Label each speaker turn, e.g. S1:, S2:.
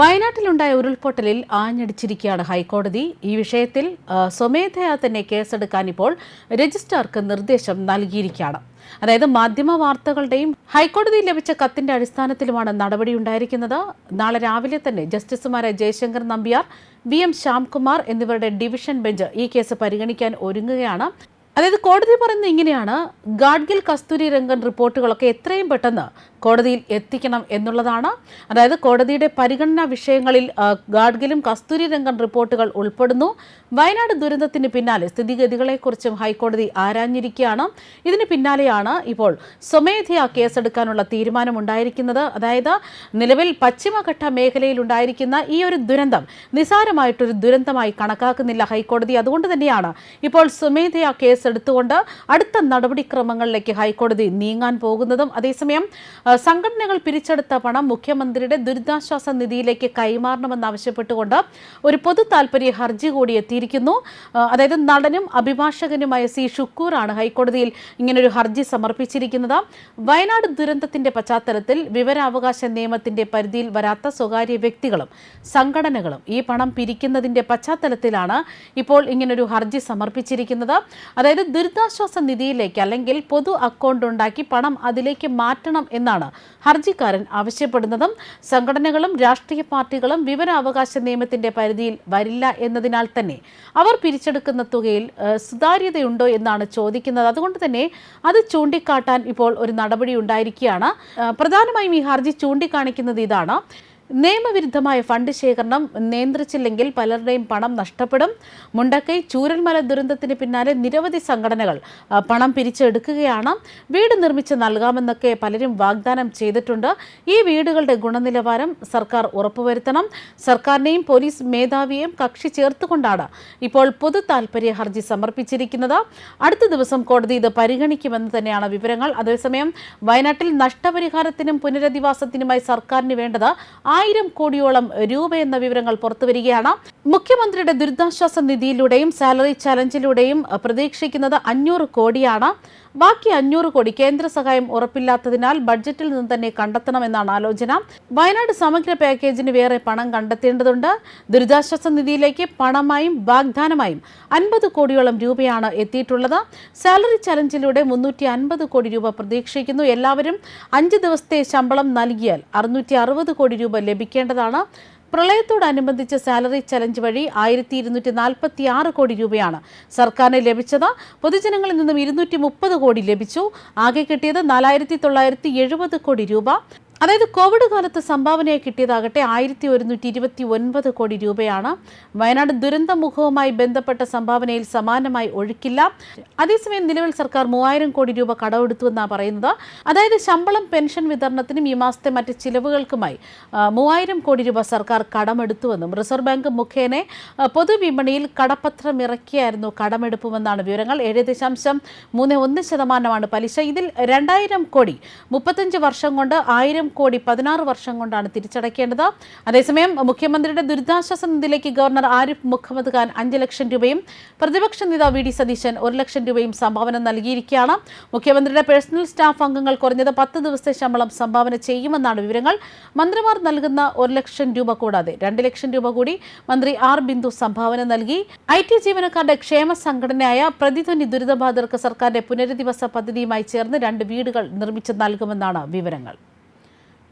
S1: വയനാട്ടിലുണ്ടായ ഉരുൾപൊട്ടലിൽ ആഞ്ഞടിച്ചിരിക്കുകയാണ് ഹൈക്കോടതി. ഈ വിഷയത്തിൽ സ്വമേധയാ തന്നെ കേസെടുക്കാൻ ഇപ്പോൾ രജിസ്ട്രാർക്ക് നിർദ്ദേശം നൽകിയിരിക്കുകയാണ്. അതായത് മാധ്യമ വാർത്തകളുടെയും ഹൈക്കോടതിയിൽ ലഭിച്ച കത്തിന്റെ അടിസ്ഥാനത്തിലുമാണ് നടപടി ഉണ്ടായിരിക്കുന്നത് നാളെ രാവിലെ തന്നെ ജസ്റ്റിസുമാരായ ജയശങ്കർ നമ്പ്യാർ വി എം ശ്യാംകുമാർ എന്നിവരുടെ ഡിവിഷൻ ബെഞ്ച് ഈ കേസ് പരിഗണിക്കാൻ ഒരുങ്ങുകയാണ്. അതായത് കോടതി പറയുന്നത് ഇങ്ങനെയാണ്. ഗാഡ്ഗിൽ കസ്തൂരി രംഗൻ റിപ്പോർട്ടുകളൊക്കെ എത്രയും പെട്ടെന്ന് കോടതിയിൽ എത്തിക്കണം എന്നുള്ളതാണ്. അതായത് കോടതിയുടെ പരിഗണനാ വിഷയങ്ങളിൽ ഗാഡ്ഗിലും കസ്തൂരി രംഗൻ റിപ്പോർട്ടുകൾ ഉൾപ്പെടുന്നു. വയനാട് ദുരന്തത്തിന് പിന്നാലെ സ്ഥിതിഗതികളെക്കുറിച്ചും ഹൈക്കോടതി ആരാഞ്ഞിരിക്കുകയാണ്. ഇതിന് പിന്നാലെയാണ് ഇപ്പോൾ സ്വമേധയാ കേസെടുക്കാനുള്ള തീരുമാനമുണ്ടായിരിക്കുന്നത്. അതായത് നിലവിൽ പശ്ചിമഘട്ട മേഖലയിൽ ഉണ്ടായിരിക്കുന്ന ഈ ഒരു ദുരന്തം നിസാരമായിട്ടൊരു ദുരന്തമായി കണക്കാക്കുന്നില്ല ഹൈക്കോടതി. അതുകൊണ്ട് തന്നെയാണ് ഇപ്പോൾ സ്വമേധയാ കേസെടുത്തുകൊണ്ട് അടുത്ത നടപടിക്രമങ്ങളിലേക്ക് ഹൈക്കോടതി നീങ്ങാൻ പോകുന്നതും അതേസമയം സംഘടനകൾ പിരിച്ചെടുത്ത പണം മുഖ്യമന്ത്രിയുടെ ദുരിതാശ്വാസ നിധിയിലേക്ക് കൈമാറണമെന്നാവശ്യപ്പെട്ടുകൊണ്ട് ഒരു പൊതു താൽപര്യ ഹർജി കൂടി എത്തിയിരിക്കുന്നു. അതായത് നടനും അഭിഭാഷകനുമായ സി ഷുക്കൂറാണ് ഹൈക്കോടതിയിൽ ഇങ്ങനൊരു ഹർജി സമർപ്പിച്ചിരിക്കുന്നത്. വയനാട് ദുരന്തത്തിന്റെ പശ്ചാത്തലത്തിൽ വിവരാവകാശ നിയമത്തിന്റെ പരിധിയിൽ വരാത്ത സ്വകാര്യ വ്യക്തികളും സംഘടനകളും ഈ പണം പിരിക്കുന്നതിന്റെ പശ്ചാത്തലത്തിലാണ് ഇപ്പോൾ ഇങ്ങനൊരു ഹർജി സമർപ്പിച്ചിരിക്കുന്നത്. അതായത് ദുരിതാശ്വാസ നിധിയിലേക്ക് അല്ലെങ്കിൽ പൊതു അക്കൗണ്ട് ഉണ്ടാക്കി പണം അതിലേക്ക് മാറ്റണം എന്നാണ് ഹർജിക്കാരൻ ആവശ്യപ്പെടുന്നതും സംഘടനകളും രാഷ്ട്രീയ പാർട്ടികളും വിവരാവകാശ നിയമത്തിന്റെ പരിധിയിൽ വരില്ല എന്നതിനാൽ തന്നെ അവർ പിരിച്ചെടുക്കുന്ന തുകയിൽ സുതാര്യതയുണ്ടോ എന്നാണ് ചോദിക്കുന്നത്. അതുകൊണ്ട് തന്നെ അത് ചൂണ്ടിക്കാട്ടാൻ ഇപ്പോൾ ഒരു നടപടി ഉണ്ടായിരിക്കുകയാണ്. പ്രധാനമായും ഈ ഹർജി ചൂണ്ടിക്കാണിക്കുന്നത് ഇതാണ്. നിയമവിരുദ്ധമായ ഫണ്ട് ശേഖരണം നിയന്ത്രിച്ചില്ലെങ്കിൽ പലരുടെയും പണം നഷ്ടപ്പെടും. മുണ്ടക്കൈ ചൂരൽമല ദുരന്തത്തിന് പിന്നാലെ നിരവധി സംഘടനകൾ പണം പിരിച്ചെടുക്കുകയാണ്. വീട് നിർമ്മിച്ച് നൽകാമെന്നൊക്കെ പലരും വാഗ്ദാനം ചെയ്തിട്ടുണ്ട്. ഈ വീടുകളുടെ ഗുണനിലവാരം സർക്കാർ ഉറപ്പുവരുത്തണം. സർക്കാരിനെയും പോലീസ് മേധാവിയെയും കക്ഷി ചേർത്തുകൊണ്ടാണ് ഇപ്പോൾ പൊതു താൽപര്യ ഹർജി സമർപ്പിച്ചിരിക്കുന്നത്. അടുത്ത ദിവസം കോടതി ഇത് പരിഗണിക്കുമെന്ന് തന്നെയാണ് വിവരങ്ങൾ. അതേസമയം വയനാട്ടിൽ നഷ്ടപരിഹാരത്തിനും പുനരധിവാസത്തിനുമായി സർക്കാരിന് വേണ്ടത് ആയിരം കോടിയോളം രൂപയെന്ന വിവരങ്ങൾ പുറത്തുവരികയാണ് മുഖ്യമന്ത്രിയുടെ ദുരിതാശ്വാസ നിധിയിലൂടെയും സാലറി ചലഞ്ചിലൂടെയും പ്രതീക്ഷിക്കുന്നത് അഞ്ഞൂറ് കോടിയാണ്. ബാക്കി അഞ്ഞൂറ് കോടി കേന്ദ്ര സഹായം ഉറപ്പില്ലാത്തതിനാൽ ബഡ്ജറ്റിൽ നിന്ന് തന്നെ കണ്ടെത്തണമെന്നാണ് ആലോചന. വയനാട് സമഗ്ര പാക്കേജിന് വേറെ പണം കണ്ടെത്തേണ്ടതുണ്ട്. ദുരിതാശ്വാസ നിധിയിലേക്ക് പണമായും വാഗ്ദാനമായും അൻപത് കോടിയോളം രൂപയാണ് എത്തിയിട്ടുള്ളത്. സാലറി ചലഞ്ചിലൂടെ മുന്നൂറ്റി അൻപത് കോടി രൂപ പ്രതീക്ഷിക്കുന്നു. എല്ലാവരും അഞ്ച് ദിവസത്തെ ശമ്പളം നൽകിയാൽ അറുന്നൂറ്റി അറുപത് കോടി രൂപ ലഭിക്കേണ്ടതാണ്. പ്രളയത്തോടനുബന്ധിച്ച് സാലറി ചലഞ്ച് വഴി ആയിരത്തി ഇരുന്നൂറ്റി നാൽപ്പത്തി ആറ് കോടി രൂപയാണ് സർക്കാരിന് ലഭിച്ചത്. പൊതുജനങ്ങളിൽ നിന്നും ഇരുന്നൂറ്റി മുപ്പത് കോടി ലഭിച്ചു. ആകെ കിട്ടിയത് നാലായിരത്തി തൊള്ളായിരത്തി എഴുപത് കോടി രൂപ. അതായത് കോവിഡ് കാലത്ത് സംഭാവനയായി കിട്ടിയതാകട്ടെ ആയിരത്തി ഒരുന്നൂറ്റി ഇരുപത്തി ഒൻപത് കോടി രൂപയാണ്. വയനാട് ദുരന്തമുഖവുമായി ബന്ധപ്പെട്ട സംഭാവനയിൽ സമാനമായി ഒഴുക്കില്ല. അതേസമയം നിലവിൽ സർക്കാർ മൂവായിരം കോടി രൂപ കടമെടുത്തുവെന്നാണ് പറയുന്നത്. അതായത് ശമ്പളം പെൻഷൻ വിതരണത്തിനും ഈ മാസത്തെ മറ്റ് ചിലവുകൾക്കുമായി മൂവായിരം കോടി രൂപ സർക്കാർ കടമെടുത്തുവെന്നും റിസർവ് ബാങ്ക് മുഖേന പൊതുവിപണിയിൽ കടപ്പത്രം ഇറക്കിയായിരുന്നു കടമെടുപ്പുമെന്നാണ് വിവരങ്ങൾ. ഏഴ് ദശാംശം മൂന്ന് ഒന്ന് ശതമാനമാണ് പലിശ. ഇതിൽ രണ്ടായിരം കോടി മുപ്പത്തഞ്ച് വർഷം കൊണ്ട് ആയിരം കോടി പതിനാറ് വർഷം കൊണ്ടാണ് തിരിച്ചടയ്ക്കേണ്ടത്. അതേസമയം മുഖ്യമന്ത്രിയുടെ ദുരിതാശ്വാസ നിധിയിലേക്ക് ഗവർണർ ആരിഫ് മുഹമ്മദ് ഖാൻ അഞ്ച് ലക്ഷം രൂപയും പ്രതിപക്ഷ നേതാവ് വി ഡി സതീശൻ ഒരു ലക്ഷം രൂപയും സംഭാവന നൽകിയിരിക്കുകയാണ്. മുഖ്യമന്ത്രിയുടെ പേഴ്സണൽ സ്റ്റാഫ് അംഗങ്ങൾ കുറഞ്ഞത് പത്ത് ദിവസത്തെ ശമ്പളം സംഭാവന ചെയ്യുമെന്നാണ് വിവരങ്ങൾ. മന്ത്രിമാർ നൽകുന്ന ഒരു ലക്ഷം രൂപ കൂടാതെ രണ്ട് ലക്ഷം രൂപ കൂടി മന്ത്രി ആർ ബിന്ദു സംഭാവന നൽകി. ഐ ടി ജീവനക്കാരുടെ ക്ഷേമ സംഘടനയായ പ്രതിധ്വനി ദുരിതബാധിതർക്ക് സർക്കാരിന്റെ പുനരധിവാസ പദ്ധതിയുമായി ചേർന്ന് രണ്ട് വീടുകൾ നിർമ്മിച്ച് നൽകുമെന്നാണ് വിവരങ്ങൾ.